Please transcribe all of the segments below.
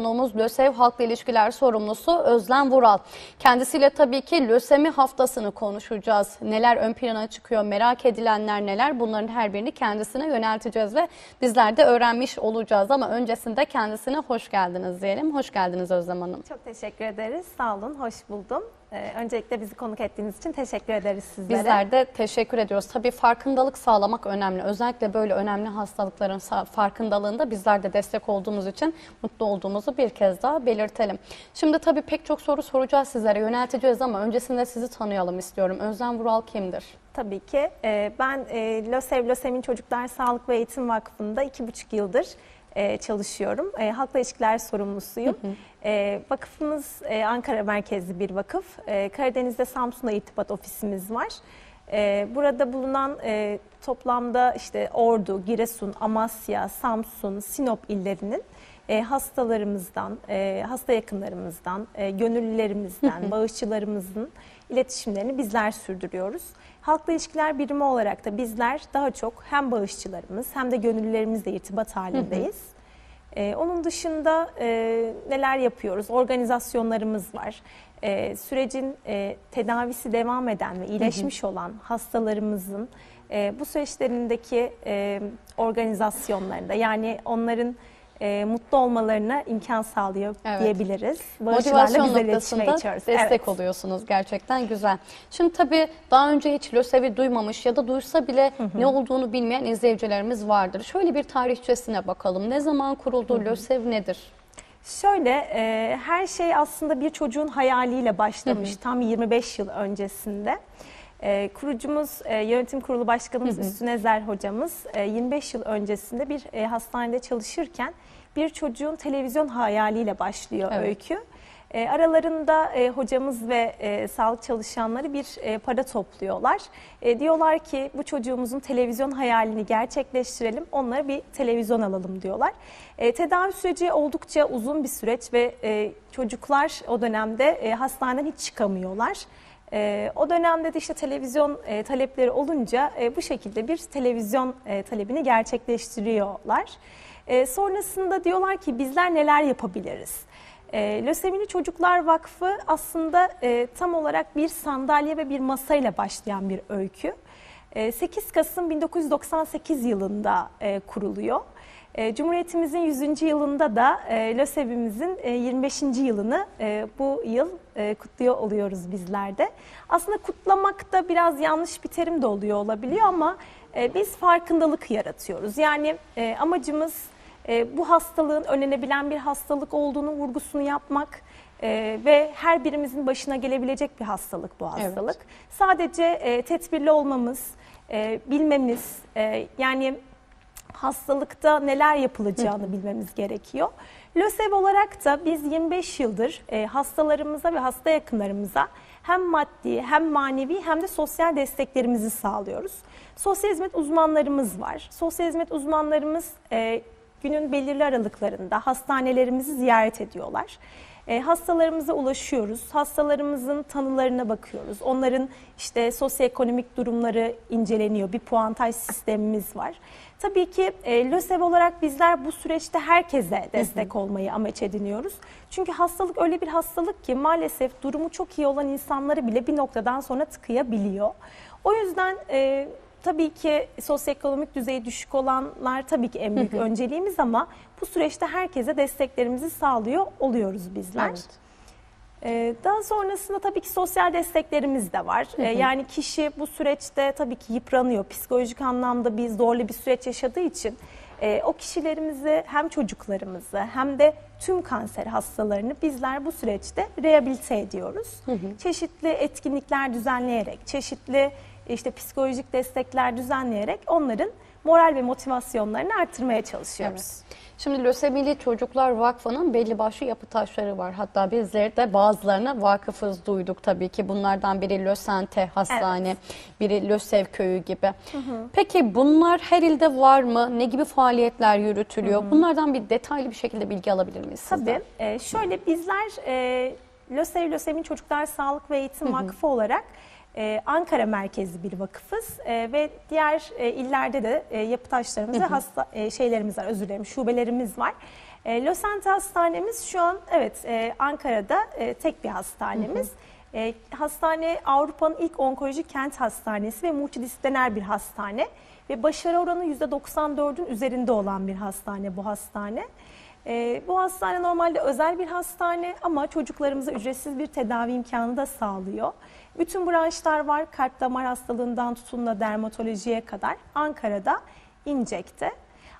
Konuğumuz LÖSEV Halkla İlişkiler Sorumlusu Özlem Vural. Kendisiyle tabii ki lösemi haftasını konuşacağız. Neler ön plana çıkıyor, merak edilenler neler bunların her birini kendisine yönelteceğiz ve bizler de öğrenmiş olacağız. Ama öncesinde kendisine hoş geldiniz diyelim. Hoş geldiniz Özlem Hanım. Çok teşekkür ederiz. Sağ olun, hoş buldum. Ee, öncelikle bizi konuk ettiğiniz için teşekkür ederiz sizlere. Bizler de teşekkür ediyoruz. Tabii farkındalık sağlamak önemli. Özellikle böyle önemli hastalıkların farkındalığında bizler de destek olduğumuz için mutlu olduğumuzu bir kez daha belirtelim. Şimdi tabii pek çok soru soracağız sizlere, yönelteceğiz ama öncesinde sizi tanıyalım istiyorum. Özlem Vural kimdir? Tabii ki. Ee, ben e, LÖSEV, LÖSEV'in Çocuklar Sağlık ve Eğitim Vakfı'nda iki buçuk yıldır e, çalışıyorum. E, halkla ilişkiler sorumlusuyum. E, vakıfımız e, Ankara merkezli bir vakıf. E, Karadeniz'de Samsun'da irtibat ofisimiz var. E, burada bulunan e, toplamda işte Ordu, Giresun, Amasya, Samsun, Sinop illerinin e, hastalarımızdan, e, hasta yakınlarımızdan, e, gönüllülerimizden, bağışçılarımızın iletişimlerini bizler sürdürüyoruz. Halkla ilişkiler birimi olarak da bizler daha çok hem bağışçılarımız hem de gönüllülerimizle irtibat halindeyiz. E, onun dışında e, neler yapıyoruz? Organizasyonlarımız var. E, sürecin e, tedavisi devam eden ve iyileşmiş olan hastalarımızın e, bu süreçlerindeki e, organizasyonlarında yani onların e, mutlu olmalarına imkan sağlıyor Evet. diyebiliriz. Motivasyon noktasında destek Evet. oluyorsunuz gerçekten güzel. Şimdi tabii daha önce hiç LÖSEV'i duymamış ya da duysa bile ne olduğunu bilmeyen izleyicilerimiz vardır. Şöyle bir tarihçesine bakalım. Ne zaman kuruldu? LÖSEV nedir? Şöyle e, her şey aslında bir çocuğun hayaliyle başlamış tam 25 yıl öncesinde. E, kurucumuz e, yönetim kurulu başkanımız Üstün Ezer hocamız e, 25 yıl öncesinde bir e, hastanede çalışırken bir çocuğun televizyon hayaliyle başlıyor Evet. öykü. E, aralarında e, hocamız ve e, sağlık çalışanları bir e, para topluyorlar. E, diyorlar ki bu çocuğumuzun televizyon hayalini gerçekleştirelim, onlara bir televizyon alalım diyorlar. E, tedavi süreci oldukça uzun bir süreç ve e, çocuklar o dönemde e, hastaneden hiç çıkamıyorlar. E, o dönemde de işte televizyon e, talepleri olunca e, bu şekilde bir televizyon e, talebini gerçekleştiriyorlar. E, sonrasında diyorlar ki bizler neler yapabiliriz? E, Lösemili Çocuklar Vakfı aslında e, tam olarak bir sandalye ve bir masayla başlayan bir öykü. E, 8 Kasım 1998 yılında e, kuruluyor. E, Cumhuriyetimizin 100. yılında da e, LÖSEV'imizin e, 25. yılını e, bu yıl kutluyor oluyoruz bizler de. Aslında kutlamak da biraz yanlış bir terim de oluyor olabiliyor ama biz farkındalık yaratıyoruz. Yani amacımız bu hastalığın önlenebilen bir hastalık olduğunu vurgusunu yapmak ve her birimizin başına gelebilecek bir hastalık bu hastalık. Sadece e, tedbirli olmamız, e, bilmemiz, e, yani hastalıkta neler yapılacağını bilmemiz gerekiyor. LÖSEV olarak da biz 25 yıldır e, hastalarımıza ve hasta yakınlarımıza hem maddi hem manevi hem de sosyal desteklerimizi sağlıyoruz. Sosyal hizmet uzmanlarımız var. Sosyal hizmet uzmanlarımız e, günün belirli aralıklarında hastanelerimizi ziyaret ediyorlar. E, hastalarımıza ulaşıyoruz. Hastalarımızın tanılarına bakıyoruz. Onların işte sosyoekonomik durumları inceleniyor. Bir puantaj sistemimiz var. Tabii ki e, LÖSEV olarak bizler bu süreçte herkese destek olmayı amaç ediniyoruz. Çünkü hastalık öyle bir hastalık ki maalesef durumu çok iyi olan insanları bile bir noktadan sonra tıkayabiliyor. O yüzden e, tabii ki sosyoekonomik düzeyi düşük olanlar tabii ki en büyük önceliğimiz ama bu süreçte herkese desteklerimizi sağlıyor oluyoruz bizler. Evet. Ee, Daha sonrasında tabii ki sosyal desteklerimiz de var. Ee, Yani kişi bu süreçte tabii ki yıpranıyor. Psikolojik anlamda bir zorlu bir süreç yaşadığı için e, o kişilerimizi hem çocuklarımızı hem de tüm kanser hastalarını bizler bu süreçte rehabilite ediyoruz. Çeşitli etkinlikler düzenleyerek, çeşitli işte psikolojik destekler düzenleyerek onların moral ve motivasyonlarını arttırmaya çalışıyoruz. Evet. Şimdi Lösemili Çocuklar Vakfı'nın belli başlı yapı taşları var. Hatta bizler de bazılarına vakıfız duyduk tabii ki. Bunlardan biri Lösente Hastane, biri Lösev Köyü gibi. Peki bunlar her ilde var mı? Ne gibi faaliyetler yürütülüyor? Bunlardan bir detaylı bir şekilde bilgi alabilir miyiz sizden? Tabii. Ee, şöyle bizler e, LÖSEV, LÖSEV'in Çocuklar Sağlık ve Eğitim Vakfı olarak e, Ankara merkezli bir vakıfız E, ve diğer e, illerde de e, yapı taşlarımız ve hasta e, şeylerimiz var, özür dilerim, şubelerimiz var. E, Lösente Hastanemiz şu an evet e, Ankara'da e, tek bir hastanemiz. E, hastane Avrupa'nın ilk onkoloji kent hastanesi ve multidisipliner bir hastane ve başarı oranı %94'ün üzerinde olan bir hastane bu hastane. Ee, bu hastane normalde özel bir hastane ama çocuklarımıza ücretsiz bir tedavi imkanı da sağlıyor. Bütün branşlar var. Kalp damar hastalığından tutun da dermatolojiye kadar Ankara'da İncek'te.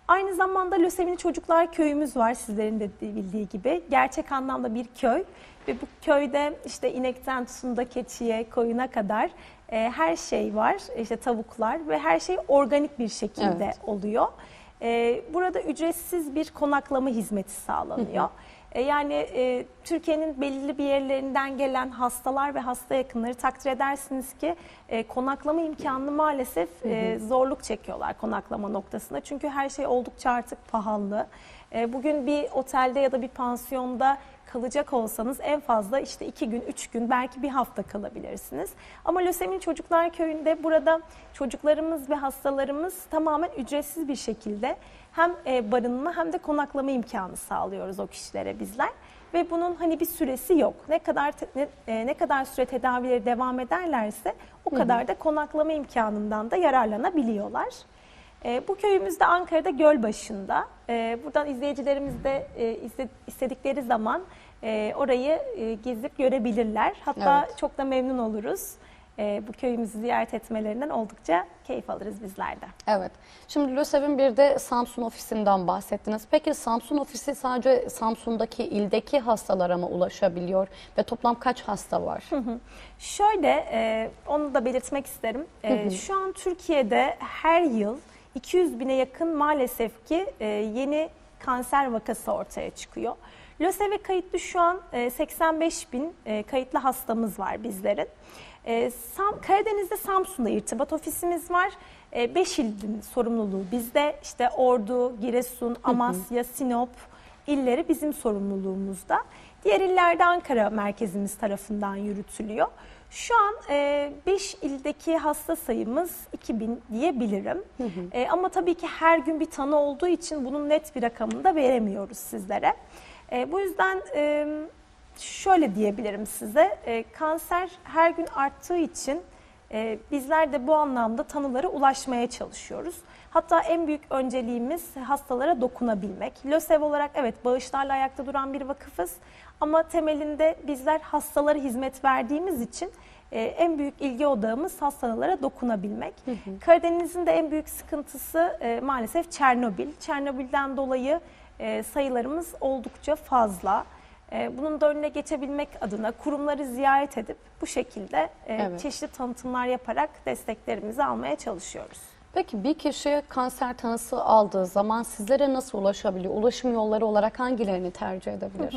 Aynı zamanda Lösemili Çocuklar Köyümüz var sizlerin de bildiği gibi. Gerçek anlamda bir köy ve bu köyde işte inekten tutun da keçiye, koyuna kadar e, her şey var. İşte tavuklar ve her şey organik bir şekilde Evet. oluyor. Ee, burada ücretsiz bir konaklama hizmeti sağlanıyor. Ee, yani e, Türkiye'nin belirli bir yerlerinden gelen hastalar ve hasta yakınları takdir edersiniz ki e, konaklama imkanını maalesef e, zorluk çekiyorlar konaklama noktasında. Çünkü her şey oldukça artık pahalı. E, bugün bir otelde ya da bir pansiyonda kalacak olsanız en fazla işte iki gün, üç gün belki bir hafta kalabilirsiniz. Ama Lösemili Çocuklar Köyü'nde burada çocuklarımız ve hastalarımız tamamen ücretsiz bir şekilde hem e, barınma hem de konaklama imkanı sağlıyoruz o kişilere bizler. Ve bunun hani bir süresi yok. Ne kadar ne, e, ne kadar süre tedavileri devam ederlerse o kadar da konaklama imkanından da yararlanabiliyorlar. E, bu köyümüz de Ankara'da Gölbaşı'nda. E, buradan izleyicilerimiz de e, iste- istedikleri zaman e, orayı e, gezip görebilirler. Hatta Evet. çok da memnun oluruz. E, bu köyümüzü ziyaret etmelerinden oldukça keyif alırız bizler de. Evet. Şimdi LÖSEV'in bir de Samsun ofisinden bahsettiniz. Peki Samsun ofisi sadece Samsun'daki ildeki hastalara mı ulaşabiliyor ve toplam kaç hasta var? Şöyle e, onu da belirtmek isterim. E, Şu an Türkiye'de her yıl 200 bine yakın maalesef ki e, yeni kanser vakası ortaya çıkıyor. LÖSEV'e kayıtlı şu an e, 85 bin e, kayıtlı hastamız var bizlerin. E, Karadeniz'de Samsun'da irtibat ofisimiz var. 5 ilin sorumluluğu bizde. İşte Ordu, Giresun, Amasya, Sinop illeri bizim sorumluluğumuzda. Diğer illerde Ankara merkezimiz tarafından yürütülüyor. Şu an 5 ildeki hasta sayımız 2000 diyebilirim. E, ama tabii ki her gün bir tanı olduğu için bunun net bir rakamını da veremiyoruz sizlere. E, bu yüzden e, şöyle diyebilirim size. E, kanser her gün arttığı için e, bizler de bu anlamda tanılara ulaşmaya çalışıyoruz. Hatta en büyük önceliğimiz hastalara dokunabilmek. LÖSEV olarak evet bağışlarla ayakta duran bir vakıfız ama temelinde bizler hastalara hizmet verdiğimiz için e, en büyük ilgi odağımız hastalara dokunabilmek. Karadeniz'in de en büyük sıkıntısı e, maalesef Çernobil. Çernobil'den dolayı e, sayılarımız oldukça fazla. E, Bunun da önüne geçebilmek adına kurumları ziyaret edip bu şekilde e, Evet. çeşitli tanıtımlar yaparak desteklerimizi almaya çalışıyoruz. Peki bir kişi kanser tanısı aldığı zaman sizlere nasıl ulaşabiliyor? Ulaşım yolları olarak hangilerini tercih edebilir?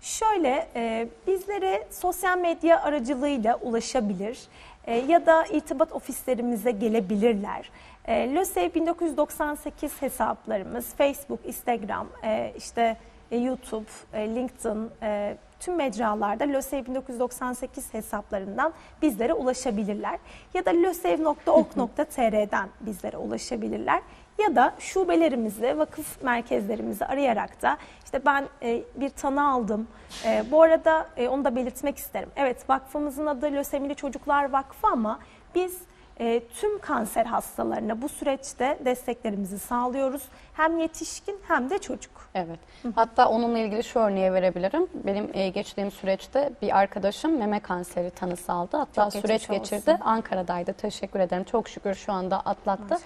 Şöyle e, bizlere sosyal medya aracılığıyla ulaşabilir e, ya da irtibat ofislerimize gelebilirler. E, LÖSEV 1998 hesaplarımız Facebook, Instagram, e, işte e, YouTube, e, LinkedIn, e, tüm mecralarda LÖSEV 1998 hesaplarından bizlere ulaşabilirler. Ya da lösev.org.tr'den bizlere ulaşabilirler. Ya da şubelerimizi, vakıf merkezlerimizi arayarak da işte ben e, bir tanı aldım. E, bu arada e, onu da belirtmek isterim. Evet vakfımızın adı Lösemili Çocuklar Vakfı ama biz e, tüm kanser hastalarına bu süreçte desteklerimizi sağlıyoruz. Hem yetişkin hem de çocuk. Evet. Hatta onunla ilgili şu örneği verebilirim. Benim e, geçtiğim süreçte bir arkadaşım meme kanseri tanısı aldı. Hatta Çok süreç geçirdi. olsun. Ankara'daydı. Teşekkür ederim. Çok şükür şu anda atlattı.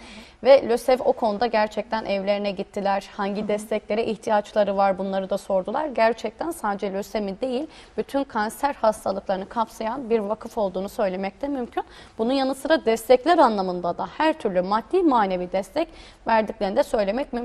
Ve LÖSEV o konuda gerçekten evlerine gittiler. Hangi desteklere ihtiyaçları var bunları da sordular. Gerçekten sadece lösemi değil, bütün kanser hastalıklarını kapsayan bir vakıf olduğunu söylemek de mümkün. Bunun yanı sıra destekler anlamında da her türlü maddi manevi destek verdiklerini de söylemek mümkün.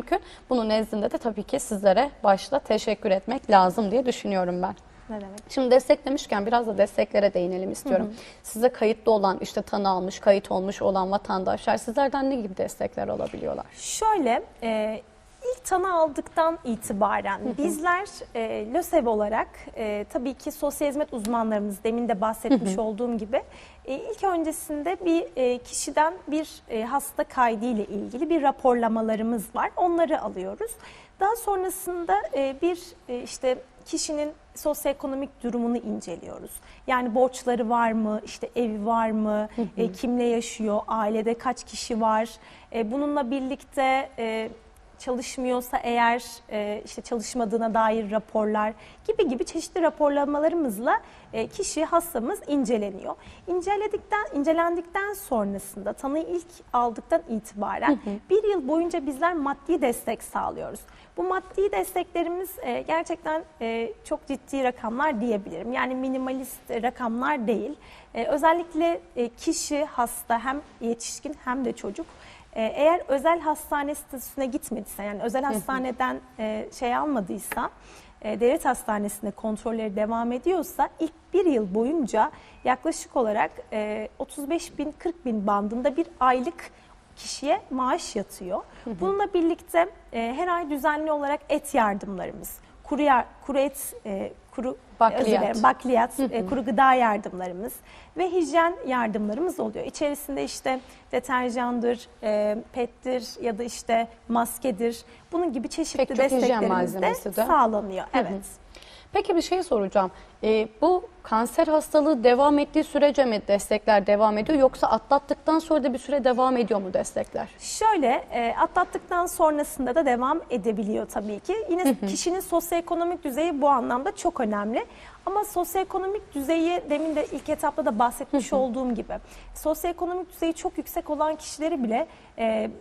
Bunun nezdinde de tabii ki sizlere başta teşekkür etmek lazım diye düşünüyorum ben. Ne demek? Şimdi destek demişken biraz da desteklere değinelim istiyorum. Size kayıtlı olan, işte tanı almış, kayıt olmuş olan vatandaşlar sizlerden ne gibi destekler alabiliyorlar? Şöyle, e, ilk tanı aldıktan itibaren bizler e, LÖSEV olarak e, tabii ki sosyal hizmet uzmanlarımız demin de bahsetmiş olduğum gibi e, ilk öncesinde bir e, kişiden bir e, hasta kaydı ile ilgili bir raporlamalarımız var. Onları alıyoruz. Daha sonrasında e, bir e, işte kişinin sosyoekonomik durumunu inceliyoruz. Yani borçları var mı, işte evi var mı, e, kimle yaşıyor, ailede kaç kişi var. E, bununla birlikte e, çalışmıyorsa eğer e, işte çalışmadığına dair raporlar gibi gibi çeşitli raporlamalarımızla e, kişi hastamız inceleniyor. İnceledikten incelendikten sonrasında tanıyı ilk aldıktan itibaren bir yıl boyunca bizler maddi destek sağlıyoruz. Bu maddi desteklerimiz e, gerçekten e, çok ciddi rakamlar diyebilirim. Yani minimalist rakamlar değil. E, özellikle e, kişi hasta hem yetişkin hem de çocuk eğer özel hastane statüsüne gitmediyse yani özel hastaneden e, şey almadıysa e, devlet hastanesinde kontrolleri devam ediyorsa ilk bir yıl boyunca yaklaşık olarak e, 35 bin 40 bin bandında bir aylık kişiye maaş yatıyor. Bununla birlikte e, her ay düzenli olarak et yardımlarımız, kuru, yar- kuru et, e, kuru Bakliyat. dilerim, bakliyat, e, kuru gıda yardımlarımız ve hijyen yardımlarımız oluyor. İçerisinde işte deterjandır, e, pettir ya da işte maskedir. Bunun gibi çeşitli Pek desteklerimiz de malzemesi de. sağlanıyor. Evet. Peki bir şey soracağım. Ee, bu kanser hastalığı devam ettiği sürece mi destekler devam ediyor yoksa atlattıktan sonra da bir süre devam ediyor mu destekler? Şöyle e, atlattıktan sonrasında da devam edebiliyor tabii ki. Yine kişinin sosyoekonomik düzeyi bu anlamda çok önemli. Ama sosyoekonomik düzeyi demin de ilk etapta da bahsetmiş olduğum gibi sosyoekonomik düzeyi çok yüksek olan kişileri bile e,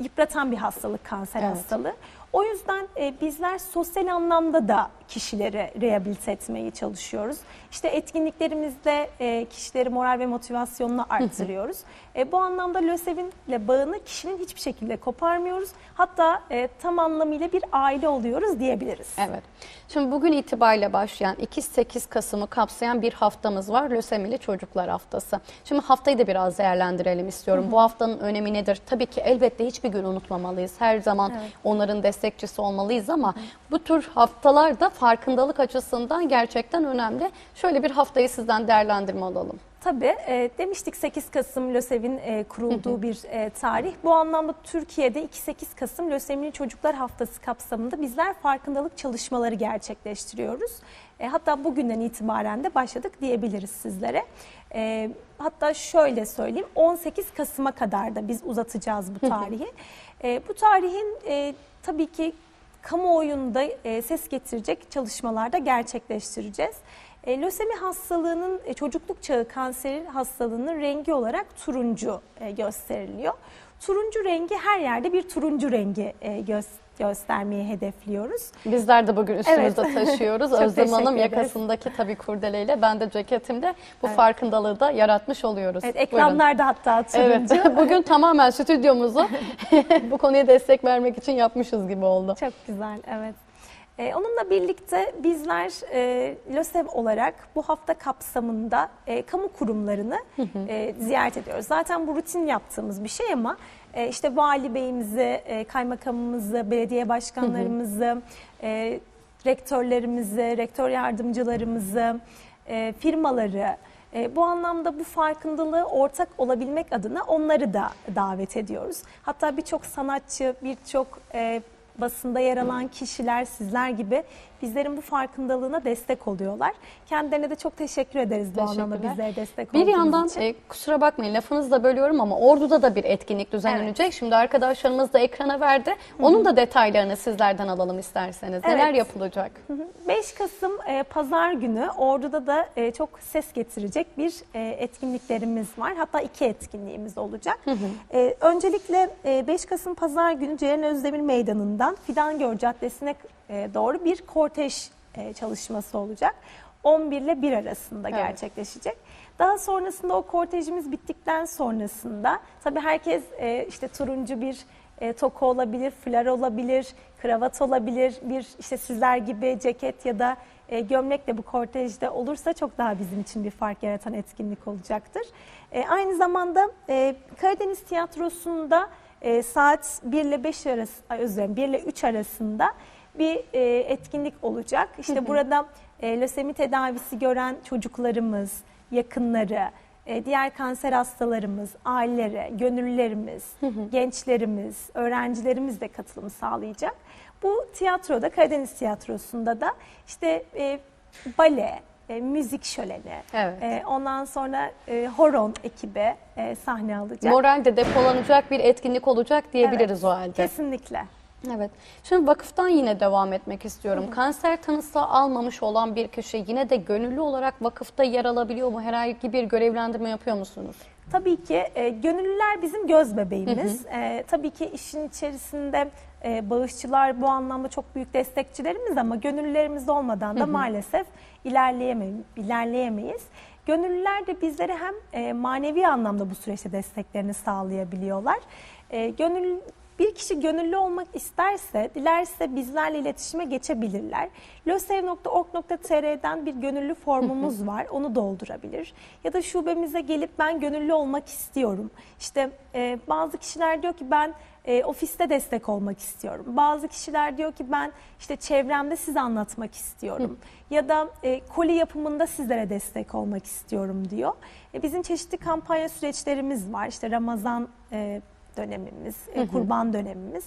yıpratan bir hastalık kanser Evet. hastalığı. O yüzden e, bizler sosyal anlamda da kişileri rehabilite etmeye çalışıyoruz. İşte etkinliklerimizde e, kişileri moral ve motivasyonunu arttırıyoruz. E, bu anlamda LÖSEV'inle bağını kişinin hiçbir şekilde koparmıyoruz. Hatta e, tam anlamıyla bir aile oluyoruz diyebiliriz. Evet. Şimdi bugün itibariyle başlayan 2-8 Kasım'ı kapsayan bir haftamız var. Lösemili Çocuklar Haftası. Şimdi haftayı da biraz değerlendirelim istiyorum. Bu haftanın önemi nedir? Tabii ki elbette hiçbir gün unutmamalıyız. Her zaman Evet. onların destekçisi olmalıyız ama bu tür haftalar da farkındalık açısından gerçekten önemli. Şöyle bir haftayı sizden değerlendirme alalım. Tabii e, demiştik 8 Kasım LÖSEV'in e, kurulduğu bir e, tarih. Bu anlamda Türkiye'de 2-8 Kasım Lösemili Çocuklar Haftası kapsamında bizler farkındalık çalışmaları gerçekleştiriyoruz. E, hatta bugünden itibaren de başladık diyebiliriz sizlere. E, hatta şöyle söyleyeyim 18 Kasım'a kadar da biz uzatacağız bu tarihi. E, bu tarihin e, tabii ki kamuoyunda e, ses getirecek çalışmalarda gerçekleştireceğiz. E, lösemi hastalığının e, çocukluk çağı kanseri hastalığının rengi olarak turuncu e, gösteriliyor. Turuncu rengi her yerde bir turuncu rengi e, gö- göstermeyi hedefliyoruz. Bizler de bugün üstümüzde taşıyoruz. Çok Özlem Hanım yakasındaki tabii kurdeleyle ben de ceketimde bu farkındalığı da yaratmış oluyoruz. Evet, Buyurun. ekranlarda hatta turuncu. Evet, bugün tamamen stüdyomuzu bu konuya destek vermek için yapmışız gibi oldu. Çok güzel, evet. Ee, onunla birlikte bizler e, LÖSEV olarak bu hafta kapsamında e, kamu kurumlarını e, ziyaret ediyoruz. Zaten bu rutin yaptığımız bir şey ama e, işte vali beyimizi, e, kaymakamımızı, belediye başkanlarımızı, e, rektörlerimizi, rektör yardımcılarımızı, e, firmaları, e, bu anlamda bu farkındalığı ortak olabilmek adına onları da davet ediyoruz. Hatta birçok sanatçı, birçok e, basında yer alan kişiler, sizler gibi bizlerin bu farkındalığına destek oluyorlar. Kendilerine de çok teşekkür ederiz bu anlamda bizlere destek Bir yandan için. e, kusura bakmayın lafınızı da bölüyorum ama Ordu'da da bir etkinlik düzenlenecek. Şimdi arkadaşlarımız da ekrana verdi. Onun da detaylarını sizlerden alalım isterseniz. Neler Evet. yapılacak? 5 Kasım e, Pazar günü Ordu'da da e, çok ses getirecek bir e, etkinliklerimiz var. Hatta iki etkinliğimiz olacak. E, öncelikle e, 5 Kasım Pazar günü Ceren Özdemir Meydanı'ndan Fidangör Caddesi'ne e, doğru bir kortej e, çalışması olacak. 11 ile 1 arasında Evet. gerçekleşecek. Daha sonrasında o kortejimiz bittikten sonrasında tabii herkes e, işte turuncu bir e, toka olabilir, flar olabilir, kravat olabilir, bir işte sizler gibi ceket ya da e, gömlek de bu kortejde olursa çok daha bizim için bir fark yaratan etkinlik olacaktır. E, aynı zamanda e, Karadeniz Tiyatrosu'nda e, saat 1 ile 5 arası, özür dilerim 1 ile 3 arasında bir e, etkinlik olacak. İşte burada e, lösemi tedavisi gören çocuklarımız, yakınları, e, diğer kanser hastalarımız, aileleri, gönüllülerimiz, gençlerimiz, öğrencilerimiz de katılım sağlayacak. Bu tiyatroda, Karadeniz Tiyatrosu'nda da işte e, bale, e, müzik şöleni, Evet. e, ondan sonra e, horon ekibi e, sahne alacak. Moralde depolanacak bir etkinlik olacak diyebiliriz Evet, o halde. Kesinlikle. Evet. Şimdi vakıftan yine devam etmek istiyorum. Kanser tanısı almamış olan bir kişi yine de gönüllü olarak vakıfta yer alabiliyor mu? Herhangi bir görevlendirme yapıyor musunuz? Tabii ki e, gönüllüler bizim göz bebeğimiz. E, tabii ki işin içerisinde e, bağışçılar bu anlamda çok büyük destekçilerimiz ama gönüllülerimiz olmadan da maalesef ilerleyeme- ilerleyemeyiz. Gönüllüler de bizlere hem e, manevi anlamda bu süreçte desteklerini sağlayabiliyorlar. E, gönül bir kişi gönüllü olmak isterse, dilerse bizlerle iletişime geçebilirler. losev.org.tr'den bir gönüllü formumuz var. Onu doldurabilir. Ya da şubemize gelip ben gönüllü olmak istiyorum. İşte e, bazı kişiler diyor ki ben e, ofiste destek olmak istiyorum. Bazı kişiler diyor ki ben işte çevremde size anlatmak istiyorum. Ya da e, koli yapımında sizlere destek olmak istiyorum diyor. E, bizim çeşitli kampanya süreçlerimiz var. İşte Ramazan e, dönemimiz, e, kurban dönemimiz.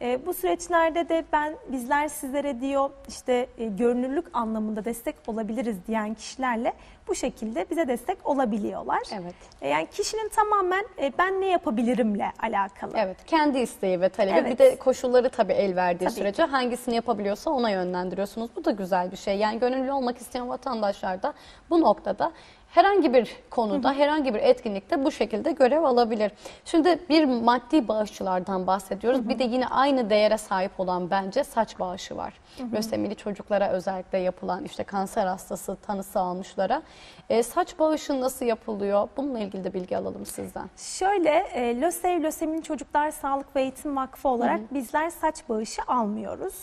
E, bu süreçlerde de ben bizler sizlere diyor işte e, görünürlük anlamında destek olabiliriz diyen kişilerle bu şekilde bize destek olabiliyorlar. Evet. E, yani kişinin tamamen e, ben ne yapabilirimle alakalı. Evet, kendi isteği ve talebi. Evet. Bir de koşulları tabii el verdiği Tabii sürece hangisini yapabiliyorsa ona yönlendiriyorsunuz. Bu da güzel bir şey. Yani gönüllü olmak isteyen vatandaşlar da bu noktada herhangi bir konuda, herhangi bir etkinlikte bu şekilde görev alabilir. Şimdi bir maddi bağışçılardan bahsediyoruz. Bir de yine aynı değere sahip olan bence saç bağışı var. Lösemili çocuklara özellikle yapılan işte kanser hastası tanısı almışlara. E, saç bağışı nasıl yapılıyor? Bununla ilgili de bilgi alalım sizden. Şöyle, e, LÖSEV, Lösemin Çocuklar Sağlık ve Eğitim Vakfı olarak bizler saç bağışı almıyoruz.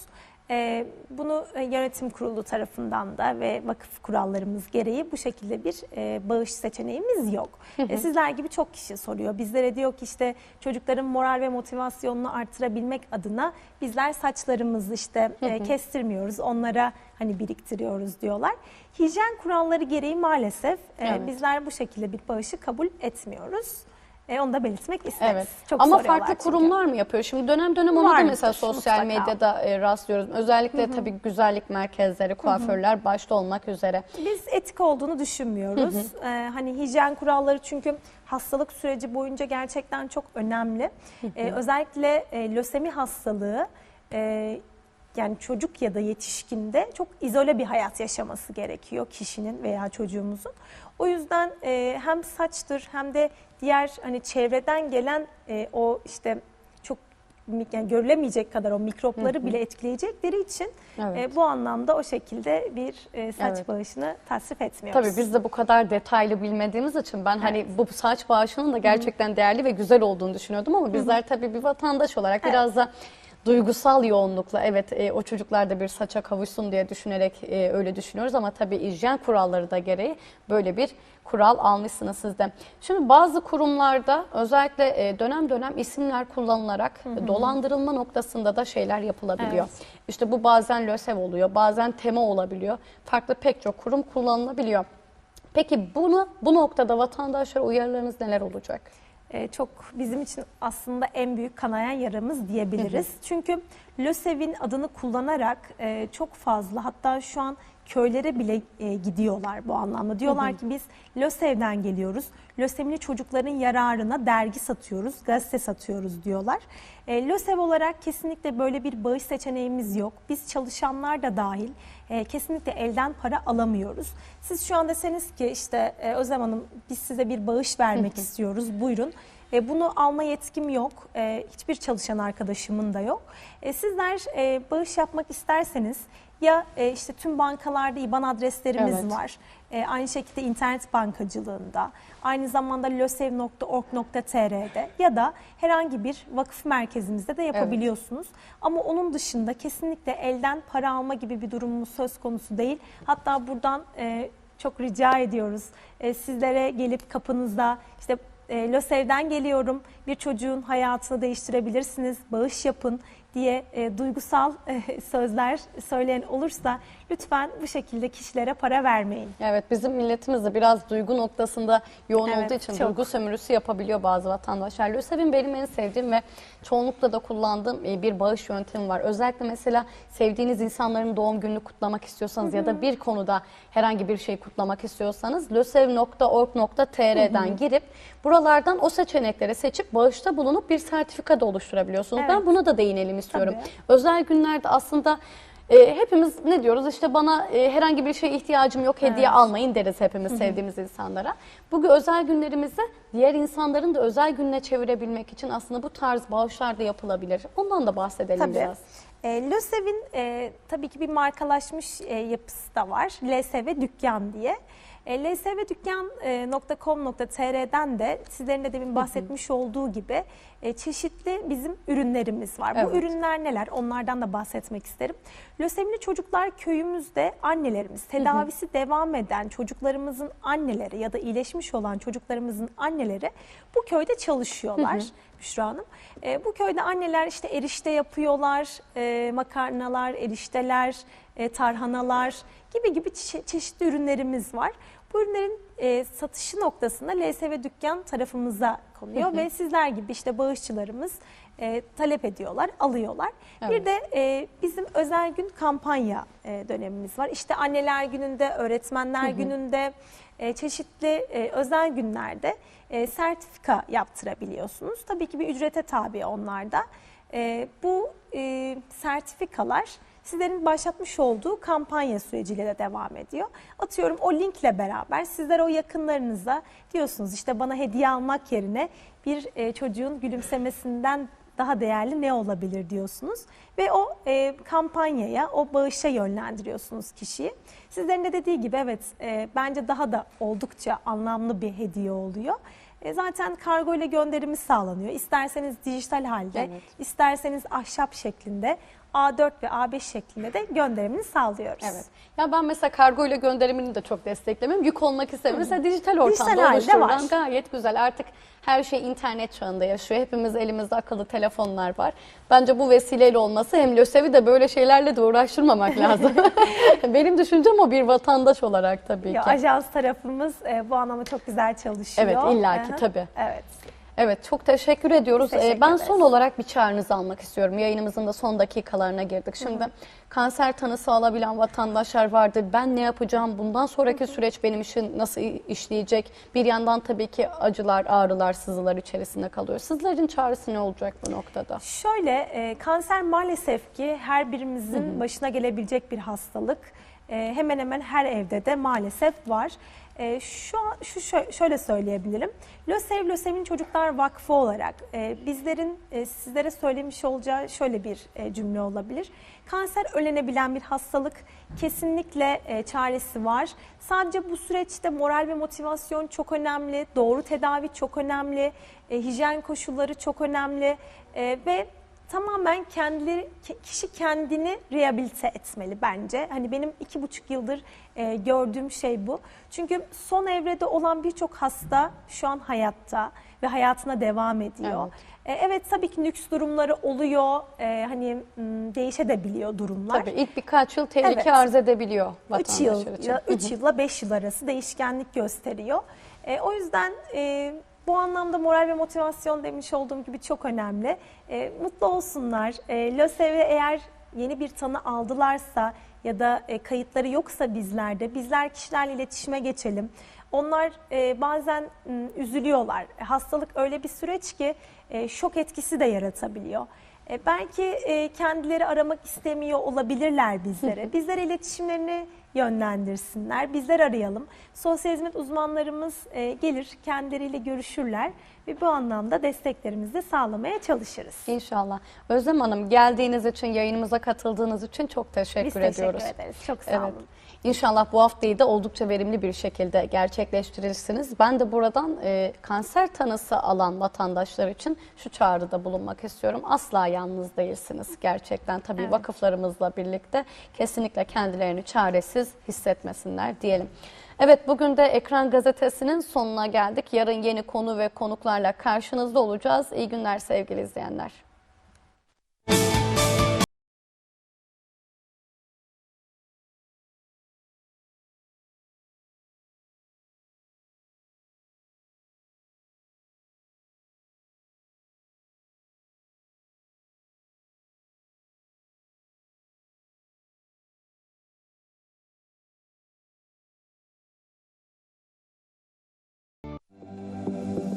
E, bunu yönetim kurulu tarafından da ve vakıf kurallarımız gereği bu şekilde bir e, bağış seçeneğimiz yok. E, sizler gibi çok kişi soruyor. Bizlere diyor ki işte çocukların moral ve motivasyonunu artırabilmek adına bizler saçlarımızı işte e, kestirmiyoruz. Onlara hani biriktiriyoruz diyorlar. Hijyen kuralları gereği maalesef e, Evet. bizler bu şekilde bir bağışı kabul etmiyoruz. E, onu da belirtmek isteriz. Evet. Çok Ama farklı çünkü. kurumlar mı yapıyor? Şimdi dönem dönem onu da mesela sosyal mutlaka. medyada e, rastlıyoruz. Özellikle tabii güzellik merkezleri, kuaförler başta olmak üzere. Biz etik olduğunu düşünmüyoruz. Ee, hani hijyen kuralları çünkü hastalık süreci boyunca gerçekten çok önemli. Ee, özellikle e, lösemi hastalığı e, yani çocuk ya da yetişkinde çok izole bir hayat yaşaması gerekiyor kişinin veya çocuğumuzun. O yüzden e, hem saçtır hem de diğer hani çevreden gelen e, o işte çok yani görülemeyecek kadar o mikropları bile etkileyecekleri için Evet. e, bu anlamda o şekilde bir e, saç Evet. bağışını tasvip etmiyoruz. Tabii biz de bu kadar detaylı bilmediğimiz için ben hani bu saç bağışının da gerçekten değerli ve güzel olduğunu düşünüyordum ama bizler tabii bir vatandaş olarak Evet. biraz da duygusal yoğunlukla evet e, o çocuklar da bir saça kavuşsun diye düşünerek e, öyle düşünüyoruz ama tabii hijyen kuralları da gereği böyle bir kural almışsınız siz de. Şimdi bazı kurumlarda özellikle e, dönem dönem isimler kullanılarak dolandırılma noktasında da şeyler yapılabiliyor. İşte bu bazen LÖSEV oluyor, bazen TEMA olabiliyor. Farklı pek çok kurum kullanılabiliyor. Peki bunu bu noktada vatandaşlara uyarılarınız neler olacak? E, çok bizim için aslında en büyük kanayan yaramız diyebiliriz. Çünkü LÖSEV'in adını kullanarak e, çok fazla hatta şu an köylere bile e, gidiyorlar bu anlamda. Diyorlar ki biz LÖSEV'den geliyoruz. LÖSEV'li çocukların yararına dergi satıyoruz, gazete satıyoruz diyorlar. E, LÖSEV olarak kesinlikle böyle bir bağış seçeneğimiz yok. Biz çalışanlar da dahil e, kesinlikle elden para alamıyoruz. Siz şu an deseniz ki işte e, Özlem Hanım biz size bir bağış vermek istiyoruz buyurun. E, bunu alma yetkim yok. E, hiçbir çalışan arkadaşımın da yok. E, sizler e, bağış yapmak isterseniz ya e, işte tüm bankalarda IBAN adreslerimiz Evet. var. E, aynı şekilde internet bankacılığında, aynı zamanda losev.org.tr'de ya da herhangi bir vakıf merkezimizde de yapabiliyorsunuz. Ama onun dışında kesinlikle elden para alma gibi bir durumumuz söz konusu değil. Hatta buradan e, çok rica ediyoruz. E, sizlere gelip kapınızda işte e, LÖSEV'den geliyorum bir çocuğun hayatını değiştirebilirsiniz, bağış yapın diye e, duygusal e, sözler söyleyen olursa lütfen bu şekilde kişilere para vermeyin. Evet bizim milletimiz de biraz duygu noktasında yoğun Evet, olduğu için çok. duygu sömürüsü yapabiliyor bazı vatandaşlar. LÖSEV'in benim en sevdiğim ve çoğunlukla da kullandığım e, bir bağış yöntemi var. Özellikle mesela sevdiğiniz insanların doğum gününü kutlamak istiyorsanız ya da bir konuda herhangi bir şey kutlamak istiyorsanız lösev.org.tr'den girip buralardan o seçenekleri seçip bağışta bulunup bir sertifika da oluşturabiliyorsunuz. Evet. Ben buna da değinelim istiyorum. Tabii. Özel günlerde aslında e, hepimiz ne diyoruz işte bana e, herhangi bir şeye ihtiyacım yok hediye Evet. almayın deriz hepimiz sevdiğimiz insanlara. Bugün özel günlerimizi diğer insanların da özel gününe çevirebilmek için aslında bu tarz bağışlar da yapılabilir. Ondan da bahsedelim Tabii. biraz. E, LÖSEV'in e, tabii ki bir markalaşmış e, yapısı da var. LSV Dükkan diye. E, lsvdükkan.com.tr'den de sizlerin de demin bahsetmiş olduğu gibi e, çeşitli bizim ürünlerimiz var. Evet. Bu ürünler neler? Onlardan da bahsetmek isterim. Lösemili Çocuklar Köyümüzde annelerimiz, tedavisi devam eden çocuklarımızın anneleri ya da iyileşmiş olan çocuklarımızın anneleri bu köyde çalışıyorlar. Büşra Hanım. E, bu köyde anneler işte erişte yapıyorlar, e, makarnalar, erişteler, e, tarhanalar gibi gibi çe- çeşitli ürünlerimiz var. Bu ürünlerin e, satışı noktasında LSV Dükkan tarafımıza konuyor ve sizler gibi işte bağışçılarımız e, talep ediyorlar, alıyorlar. Bir Evet. de e, bizim özel gün kampanya e, dönemimiz var. İşte anneler gününde, öğretmenler gününde, e, çeşitli e, özel günlerde e, sertifika yaptırabiliyorsunuz. Tabii ki bir ücrete tabi onlarda. E, bu e, sertifikalar sizlerin başlatmış olduğu kampanya süreciyle de devam ediyor. Atıyorum o linkle beraber sizler o yakınlarınıza diyorsunuz işte bana hediye almak yerine bir e, çocuğun gülümsemesinden daha değerli ne olabilir diyorsunuz ve o e, kampanyaya, o bağışa yönlendiriyorsunuz kişiyi. Sizlerin de dediği gibi evet e, bence daha da oldukça anlamlı bir hediye oluyor. E, zaten kargo ile gönderimi sağlanıyor. İsterseniz dijital halde, Evet. isterseniz ahşap şeklinde, A4 ve A5 şeklinde de gönderimini sağlıyoruz. Evet. Ya ben mesela kargo ile gönderimini de çok desteklemiyorum. Yük olmak istemiyorum. Mesela dijital ortamda Dijital oluşturulan gayet güzel. Artık her şey internet çağında yaşıyor. Hepimiz elimizde akıllı telefonlar var. Bence bu vesileyle olması hem LÖSEV'i de böyle şeylerle de uğraştırmamak lazım. Benim düşüncem o bir vatandaş olarak tabii Ya, ki. ajans tarafımız e, bu anlamda çok güzel çalışıyor. Evet, illaki, tabii. Evet. Evet çok teşekkür ediyoruz. Teşekkür Ee, ben ederiz. son olarak bir çağrınızı almak istiyorum. Yayınımızın da son dakikalarına girdik. Şimdi kanser tanısı alabilen vatandaşlar vardır. Ben ne yapacağım? Bundan sonraki süreç benim için nasıl işleyecek? Bir yandan tabii ki acılar, ağrılar, sızılar içerisinde kalıyor. Sizlerin çağrısı ne olacak bu noktada? Şöyle e, kanser maalesef ki her birimizin başına gelebilecek bir hastalık. E, hemen hemen her evde de maalesef var. E, şu şu şö- şöyle söyleyebilirim. LÖSEV LÖSEV'in Çocuklar Vakfı olarak e, bizlerin e, sizlere söylemiş olacağı şöyle bir e, cümle olabilir. Kanser ölenebilen bir hastalık kesinlikle e, çaresi var. Sadece bu süreçte moral ve motivasyon çok önemli, doğru tedavi çok önemli, e, hijyen koşulları çok önemli e, ve tamamen kendileri ke- kişi kendini rehabilite etmeli bence. Hani benim iki buçuk yıldır e, gördüğüm şey bu. Çünkü son evrede olan birçok hasta şu an hayatta ve hayatına devam ediyor. Evet, evet tabii ki lüks durumları oluyor. E, hani değişebiliyor durumlar. Tabii ilk birkaç yıl tehlike Evet. arz edebiliyor 3 vatandaşlar yıl, için. 3 yılla 5 yıl arası değişkenlik gösteriyor. E, o yüzden e, Bu anlamda moral ve motivasyon demiş olduğum gibi çok önemli. E, mutlu olsunlar. E, LÖSEV'e eğer yeni bir tanı aldılarsa ya da e, kayıtları yoksa bizlerde, bizler kişilerle iletişime geçelim. Onlar e, bazen m, üzülüyorlar. Hastalık öyle bir süreç ki e, şok etkisi de yaratabiliyor. E, belki e, kendileri aramak istemiyor olabilirler bizlere. Bizlere iletişimlerini yönlendirsinler. Bizler arayalım. Sosyal hizmet uzmanlarımız e, gelir, kendileriyle görüşürler ve bu anlamda desteklerimizi de sağlamaya çalışırız. İnşallah. Özlem Hanım geldiğiniz için, yayınımıza katıldığınız için çok teşekkür Biz teşekkür ediyoruz. ederiz. Çok sağ Evet. olun. İnşallah bu haftayı da oldukça verimli bir şekilde gerçekleştirirsiniz. Ben de buradan e, kanser tanısı alan vatandaşlar için şu çağrıda bulunmak istiyorum. Asla yalnız değilsiniz gerçekten. Tabii Evet. vakıflarımızla birlikte kesinlikle kendilerini çaresiz hissetmesinler diyelim. Evet bugün de Ekran Gazetesi'nin sonuna geldik. Yarın yeni konu ve konuklarla karşınızda olacağız. İyi günler sevgili izleyenler.